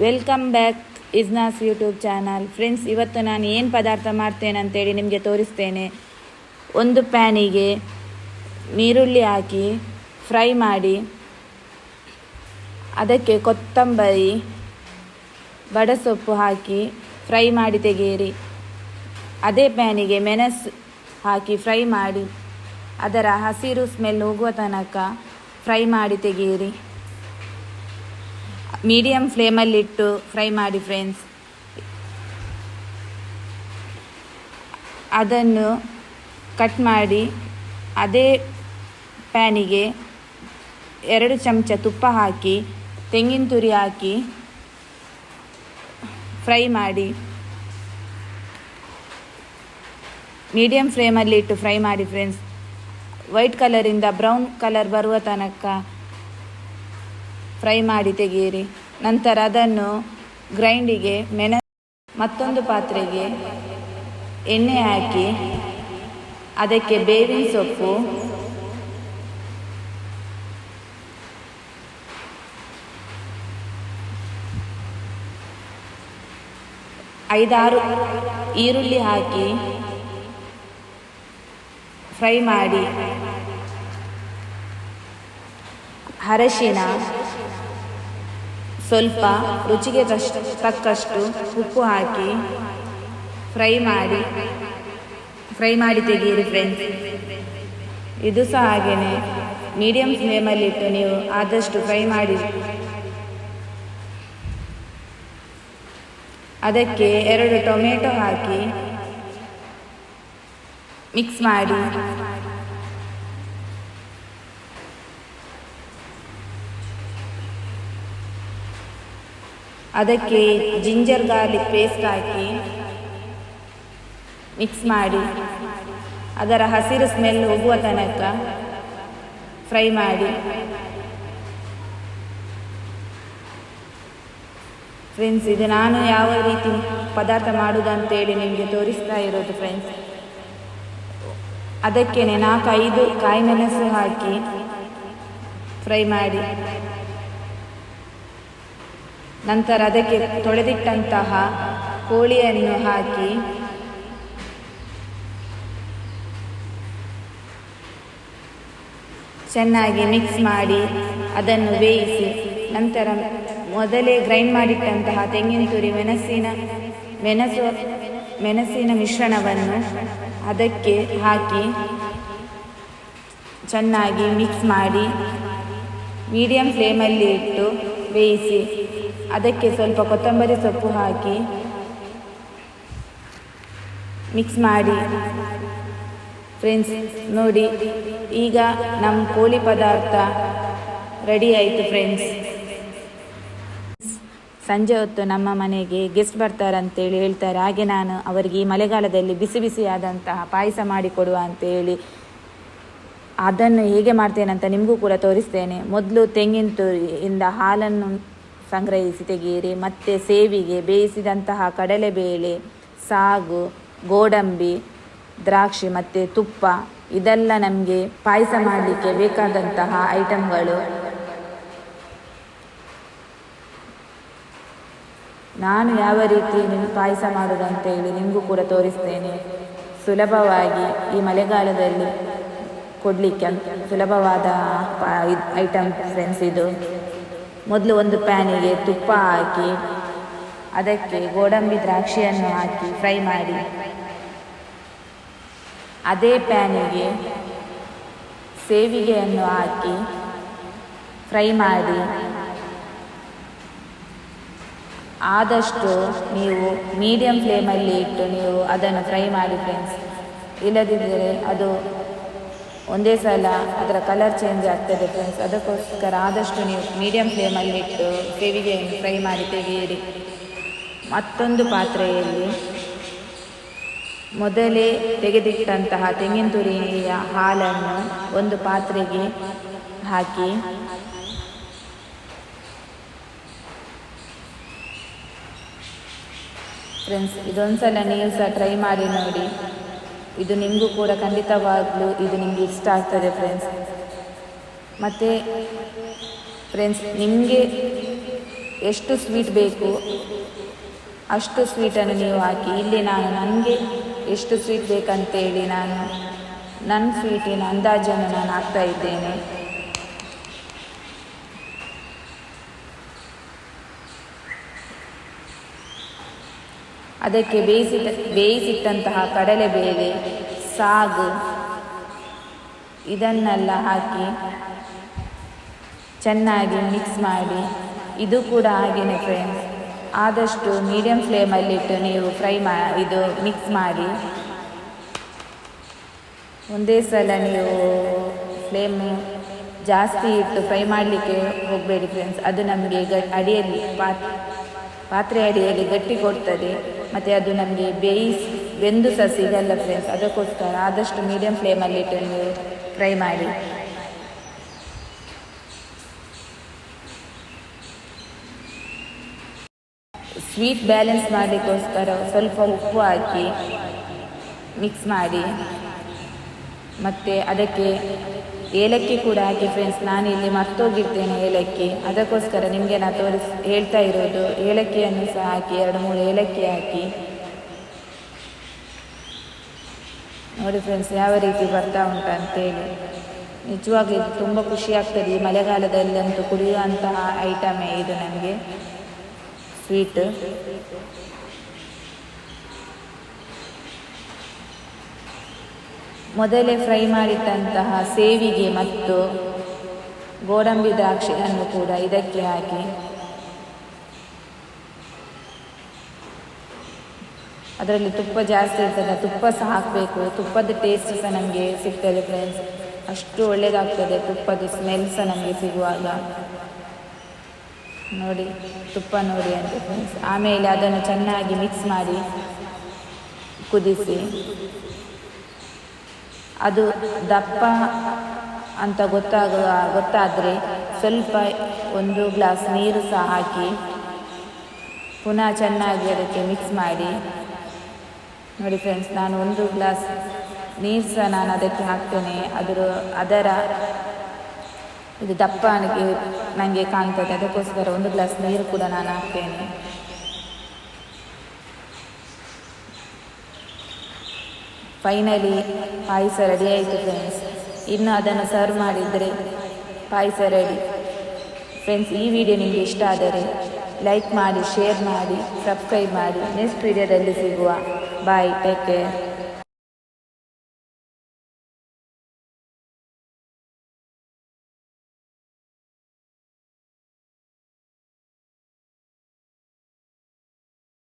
Welcome back ಇಸ್ನಾಸ್ YouTube channel. Friends, ಇವತ್ತು ನಾನು ಏನು ಪದಾರ್ಥ ಮಾಡ್ತೇನೆ ಅಂತೇಳಿ ನಿಮಗೆ ತೋರಿಸ್ತೇನೆ. ಒಂದು ಪ್ಯಾನಿಗೆ ನೀರುಳ್ಳಿ ಹಾಕಿ ಫ್ರೈ ಮಾಡಿ, ಅದಕ್ಕೆ ಕೊತ್ತಂಬರಿ, ಬಡಸೊಪ್ಪು ಹಾಕಿ ಫ್ರೈ ಮಾಡಿ ತೆಗೆಯಿರಿ. ಅದೇ ಪ್ಯಾನಿಗೆ ಮೆಣಸು ಹಾಕಿ ಫ್ರೈ ಮಾಡಿ, ಅದರ ಹಸಿರು ಸ್ಮೆಲ್ ಹೋಗುವ ತನಕ ಫ್ರೈ ಮಾಡಿ ತೆಗೆಯಿರಿ. ಮೀಡಿಯಮ್ ಫ್ಲೇಮಲ್ಲಿಟ್ಟು ಫ್ರೈ ಮಾಡಿ ಫ್ರೆಂಡ್ಸ್ ಅದನ್ನು ಕಟ್ ಮಾಡಿ, ಅದೇ ಪ್ಯಾನಿಗೆ ಎರಡು ಚಮಚ ತುಪ್ಪ ಹಾಕಿ, ತೆಂಗಿನ ತುರಿ ಹಾಕಿ ಫ್ರೈ ಮಾಡಿ, ಮೀಡಿಯಂ ಫ್ಲೇಮಲ್ಲಿ ಇಟ್ಟು ಫ್ರೈ ಮಾಡಿ ಫ್ರೆಂಡ್ಸ್ ವೈಟ್ ಕಲರಿಂದ ಬ್ರೌನ್ ಕಲರ್ ಬರುವ ತನಕ ಫ್ರೈ ಮಾಡಿ ತೆಗೆಯಿರಿ. ನಂತರ ಅದನ್ನು ಗ್ರೈಂಡಿಗೆ ಮೆಣ ಮತ್ತೊಂದು ಪಾತ್ರೆಗೆ ಎಣ್ಣೆ ಹಾಕಿ, ಅದಕ್ಕೆ ಬೇವಿನ ಸೊಪ್ಪು, ಐದಾರು ಈರುಳ್ಳಿ ಹಾಕಿ ಫ್ರೈ ಮಾಡಿ, ಅರಶಿನ ಸ್ವಲ್ಪ ರುಚಿಗೆ ತಕ್ಕಷ್ಟು ಉಪ್ಪು ಹಾಕಿ ಫ್ರೈ ಮಾಡಿ ಫ್ರೈ ಮಾಡಿ ತೆಗೆಯಿರಿ ಫ್ರೆಂಡ್ಸ್ ಇದು ಸಹ ಹಾಗೆಯೇ ಮೀಡಿಯಮ್ ಫ್ಲೇಮಲ್ಲಿಟ್ಟು ನೀವು ಆದಷ್ಟು ಫ್ರೈ ಮಾಡಿ. ಅದಕ್ಕೆ ಎರಡು ಟೊಮೆಟೊ ಹಾಕಿ ಮಿಕ್ಸ್ ಮಾಡಿ. ಅದಕ್ಕೆ ಜಿಂಜರ್ ಗಾರ್ಲಿಕ್ ಪೇಸ್ಟ್ ಹಾಕಿ ಮಿಕ್ಸ್ ಮಾಡಿ. ಅದರ ಹಸಿರು ಸ್ಮೆಲ್ ಹೋಗುವ ತನಕ ಫ್ರೈ ಮಾಡಿ. ಫ್ರೆಂಡ್ಸ್ ಇದು ನಾನು ಯಾವ ರೀತಿ ಪದಾರ್ಥ ಮಾಡುವುದಂತೇಳಿ ನಿಮಗೆ ತೋರಿಸ್ತಾ ಇರೋದು ಫ್ರೆಂಡ್ಸ್ ಅದಕ್ಕೆ ನಾಲ್ಕೈದು ಕಾಯಿ ಮೆಣಸು ಹಾಕಿ ಫ್ರೈ ಮಾಡಿ. ನಂತರ ಅದಕ್ಕೆ ತೊಳೆದಿಟ್ಟಂತಹ ಕೋಳಿಯನ್ನು ಹಾಕಿ ಚೆನ್ನಾಗಿ ಮಿಕ್ಸ್ ಮಾಡಿ ಅದನ್ನು ಬೇಯಿಸಿ, ನಂತರ ಮೊದಲೇ ಗ್ರೈಂಡ್ ಮಾಡಿಟ್ಟಂತಹ ತೆಂಗಿನ ತುರಿ, ಮೆಣಸಿನ, ಮೆಣಸು, ಮೆಣಸಿನ ಮಿಶ್ರಣವನ್ನು ಅದಕ್ಕೆ ಹಾಕಿ ಚೆನ್ನಾಗಿ ಮಿಕ್ಸ್ ಮಾಡಿ ಮೀಡಿಯಂ ಫ್ಲೇಮಲ್ಲಿ ಇಟ್ಟು ಬೇಯಿಸಿ. ಅದಕ್ಕೆ ಸ್ವಲ್ಪ ಕೊತ್ತಂಬರಿ ಸೊಪ್ಪು ಹಾಕಿ ಮಿಕ್ಸ್ ಮಾಡಿ. ಫ್ರೆಂಡ್ಸ್ ನೋಡಿ, ಈಗ ನಮ್ಮ ಕೋಳಿ ಪದಾರ್ಥ ರೆಡಿ ಆಯಿತು ಫ್ರೆಂಡ್ಸ್ ಸಂಜೆ ಹೊತ್ತು ನಮ್ಮ ಮನೆಗೆ ಗೆಸ್ಟ್ ಬರ್ತಾರಂತೇಳಿ ಹೇಳ್ತಾರೆ. ಹಾಗೆ ನಾನು ಅವರಿಗೆ ಈ ಮಳೆಗಾಲದಲ್ಲಿ ಬಿಸಿ ಬಿಸಿಯಾದಂತಹ ಪಾಯಸ ಮಾಡಿಕೊಡುವ ಅಂತೇಳಿ. ಅದನ್ನು ಹೇಗೆ ಮಾಡ್ತೇನೆ ಅಂತ ನಿಮಗೂ ಕೂಡ ತೋರಿಸ್ತೇನೆ. ಮೊದಲು ತೆಂಗಿನ ತುರಿಯಿಂದ ಹಾಲನ್ನು ಸಂಗ್ರಹಿಸಿ ತೆಗೆಯಿರಿ. ಮತ್ತು ಸೇವಿಗೆ ಬೇಯಿಸಿದಂತಹ ಕಡಲೆಬೇಳೆ ಸಾಗು, ಗೋಡಂಬಿ, ದ್ರಾಕ್ಷಿ ಮತ್ತು ತುಪ್ಪ, ಇದೆಲ್ಲ ನಮಗೆ ಪಾಯಸ ಮಾಡಲಿಕ್ಕೆ ಬೇಕಾದಂತಹ ಐಟಮ್ಗಳು ನಾನು ಯಾವ ರೀತಿ ನಿಮ್ಮ ಪಾಯಸ ಮಾಡೋದಂತೇಳಿ ನಿಮಗೂ ಕೂಡ ತೋರಿಸ್ತೇನೆ. ಸುಲಭವಾಗಿ ಈ ಮಳೆಗಾಲದಲ್ಲಿ ಕೊಡಲಿಕ್ಕೆ ಸುಲಭವಾದ ಐಟಮ್ ಫ್ರೆಂಡ್ಸ್ ಇದು. ಮೊದಲು ಒಂದು ಪ್ಯಾನಿಗೆ ತುಪ್ಪ ಹಾಕಿ, ಅದಕ್ಕೆ ಗೋಡಂಬಿ ದ್ರಾಕ್ಷಿಯನ್ನು ಹಾಕಿ ಫ್ರೈ ಮಾಡಿ. ಅದೇ ಪ್ಯಾನಿಗೆ ಸೇವಿಗೆಯನ್ನು ಹಾಕಿ ಫ್ರೈ ಮಾಡಿ. ಆದಷ್ಟು ನೀವು ಮೀಡಿಯಂ ಫ್ಲೇಮಲ್ಲಿ ಇಟ್ಟು ನೀವು ಅದನ್ನು ಫ್ರೈ ಮಾಡಿ ಫ್ರೆಂಡ್ಸ್ ಇಲ್ಲದಿದ್ದರೆ ಅದು ಒಂದೇ ಸಲ ಅದರ ಕಲರ್ ಚೇಂಜ್ ಆಗ್ತದೆ ಫ್ರೆಂಡ್ಸ್ ಅದಕ್ಕೋಸ್ಕರ ಆದಷ್ಟು ನೀವು ಮೀಡಿಯಂ ಫ್ಲೇಮಲ್ಲಿ ಇಟ್ಟು ಸೇವಿಗೆಯನ್ನು ಫ್ರೈ ಮಾಡಿ ತೆಗೆಯಿರಿ. ಮತ್ತೊಂದು ಪಾತ್ರೆಯಲ್ಲಿ ಮೊದಲೇ ತೆಗೆದಿಟ್ಟಂತಹ ತೆಂಗಿನ ತುರಿಯ ಹಾಲನ್ನು ಒಂದು ಪಾತ್ರೆಗೆ ಹಾಕಿ ಫ್ರೆಂಡ್ಸ್ ಇದೊಂದು ಸಲ ನೀವು ಸಹ ಟ್ರೈ ಮಾಡಿ ನೋಡಿ. ಇದು ನಿಮಗೂ ಕೂಡ ಖಂಡಿತವಾಗಲೂ ಇದು ನಿಮಗೆ ಇಷ್ಟ ಆಗ್ತದೆ ಫ್ರೆಂಡ್ಸ್ ಮತ್ತು ಫ್ರೆಂಡ್ಸ್ ನಿಮಗೆ ಎಷ್ಟು ಸ್ವೀಟ್ ಬೇಕು, ಅಷ್ಟು ಸ್ವೀಟನ್ನು ನೀವು ಹಾಕಿ. ಇಲ್ಲಿ ನಾನು, ನನಗೆ ಎಷ್ಟು ಸ್ವೀಟ್ ಬೇಕಂತೇಳಿ ನಾನು ನನ್ನ ಸ್ವೀಟಿನ ಅಂದಾಜನ್ನು ನಾನು ಹಾಕ್ತಾ ಇದ್ದೇನೆ. ಅದಕ್ಕೆ ಬೇಯಿಸಿ ಬೇಯಿಸಿಟ್ಟಂತಹ ಕಡಲೆಬೇಳೆ ಸಾಗು, ಇದನ್ನೆಲ್ಲ ಹಾಕಿ ಚೆನ್ನಾಗಿ ಮಿಕ್ಸ್ ಮಾಡಿ. ಇದು ಕೂಡ ಹಾಗೆಯೇ ಫ್ರೆಂಡ್ಸ್ ಆದಷ್ಟು ಮೀಡಿಯಂ ಫ್ಲೇಮಲ್ಲಿಟ್ಟು ನೀವು ಫ್ರೈ ಮಾ, ಇದು ಮಿಕ್ಸ್ ಮಾಡಿ. ಒಂದೇ ಸಲ ನೀವು ಫ್ಲೇಮ್ ಜಾಸ್ತಿ ಇಟ್ಟು ಫ್ರೈ ಮಾಡಲಿಕ್ಕೆ ಹೋಗಬೇಡಿ ಫ್ರೆಂಡ್ಸ್ ಅದು ನಮಗೆ ಗ ಅಡಿಯಲ್ಲಿ ಪಾತ್ ಪಾತ್ರೆ ಅಡಿಯಲ್ಲಿ ಗಟ್ಟಿ ಕೊಡ್ತದೆ, ಮತ್ತು ಅದು ನಮಗೆ ಬೇಯಿಸಿ, ಬೆಂದು ಸಹ ಸಿಗಲ್ಲ ಫ್ರೆಂಡ್ಸ್ ಅದಕ್ಕೋಸ್ಕರ ಆದಷ್ಟು ಮೀಡಿಯಮ್ ಫ್ಲೇಮಲ್ಲಿಟ್ಟು ನೀವು ಫ್ರೈ ಮಾಡಿ. ಸ್ವೀಟ್ ಬ್ಯಾಲೆನ್ಸ್ ಮಾಡಲಿಕ್ಕೋಸ್ಕರ ಸ್ವಲ್ಪ ಉಪ್ಪು ಹಾಕಿ ಮಿಕ್ಸ್ ಮಾಡಿ. ಮತ್ತು ಅದಕ್ಕೆ ಏಲಕ್ಕಿ ಕೂಡ ಹಾಕಿ ಫ್ರೆಂಡ್ಸ್ ನಾನು ಇಲ್ಲಿ ಮರ್ತೋಗಿರ್ತೇನೆ ಏಲಕ್ಕಿ. ಅದಕ್ಕೋಸ್ಕರ ನಿಮಗೆ ನಾನು ತೋರಿಸ್, ಹೇಳ್ತಾ ಇರೋದು, ಏಲಕ್ಕಿಯನ್ನು ಸಹ ಹಾಕಿ, ಎರಡು ಮೂರು ಏಲಕ್ಕಿ ಹಾಕಿ. ನೋಡಿ ಫ್ರೆಂಡ್ಸ್ ಯಾವ ರೀತಿ ಬರ್ತಾ ಉಂಟು ಅಂತೇಳಿ. ನಿಜವಾಗ್ಲೂ ಇದು ತುಂಬ ಖುಷಿ ಆಗ್ತದೆ. ಈ ಮಳೆಗಾಲದಲ್ಲಂತೂ ಕುಡಿಯುವಂತಹ ಐಟಮೇ ಇದು ನನಗೆ ಸ್ವೀಟ್ ಮೊದಲೇ ಫ್ರೈ ಮಾಡಿದ್ದಂತಹ ಸೇವಿಗೆ ಮತ್ತು ಗೋಡಂಬಿ ದ್ರಾಕ್ಷಿಯನ್ನು ಕೂಡ ಇದಕ್ಕೆ ಹಾಕಿ. ಅದರಲ್ಲಿ ತುಪ್ಪ ಜಾಸ್ತಿ ಇರ್ತದೆ, ತುಪ್ಪ ಸಹ ಹಾಕಬೇಕು. ತುಪ್ಪದ ಟೇಸ್ಟ್ ಸಹ ನಮಗೆ ಸಿಗ್ತದೆ ಫ್ರೆಂಡ್ಸ್ ಅಷ್ಟು ಒಳ್ಳೆಯದಾಗ್ತದೆ ತುಪ್ಪದ ಸ್ಮೆಲ್ ಸಹ ನಮಗೆ ಸಿಗುವಾಗ. ನೋಡಿ, ತುಪ್ಪ ನೋಡಿ ಅಂತ ಫ್ರೆಂಡ್ಸ್ ಆಮೇಲೆ ಅದನ್ನು ಚೆನ್ನಾಗಿ ಮಿಕ್ಸ್ ಮಾಡಿ ಕುದಿಸಿ. ಅದು ದಪ್ಪ ಅಂತ ಗೊತ್ತಾಗ, ಗೊತ್ತಾದರೆ ಸ್ವಲ್ಪ ಒಂದು ಗ್ಲಾಸ್ ನೀರು ಸಹ ಹಾಕಿ, ಪುನಃ ಚೆನ್ನಾಗಿ ಅದಕ್ಕೆ ಮಿಕ್ಸ್ ಮಾಡಿ. ನೋಡಿ ಫ್ರೆಂಡ್ಸ್ ನಾನು ಒಂದು ಗ್ಲಾಸ್ ನೀರು ಸಹ ನಾನು ಅದಕ್ಕೆ ಹಾಕ್ತೇನೆ. ಅದರ ಅದರ ಇದು ದಪ್ಪ ನನಗೆ ನನಗೆ ಕಾಣ್ತದೆ. ಅದಕ್ಕೋಸ್ಕರ ಒಂದು ಗ್ಲಾಸ್ ನೀರು ಕೂಡ ನಾನು ಹಾಕ್ತೇನೆ. ಫೈನಲಿ ಪಾಯಸ ರೆಡಿ ಆಯಿತು ಫ್ರೆಂಡ್ಸ್ ಇನ್ನು ಅದನ್ನು ಸರ್ವ್ ಮಾಡಿದರೆ ಪಾಯಸ ರೆಡಿ ಫ್ರೆಂಡ್ಸ್ ಈ ವಿಡಿಯೋ ನಿಮಗೆ ಇಷ್ಟ ಆದರೆ ಲೈಕ್ ಮಾಡಿ ಶೇರ್ ಮಾಡಿ ಸಬ್ಸ್ಕ್ರೈಬ್ ಮಾಡಿ. ನೆಕ್ಸ್ಟ್ ವಿಡಿಯೋದಲ್ಲಿ ಸಿಗುವ. Bye take care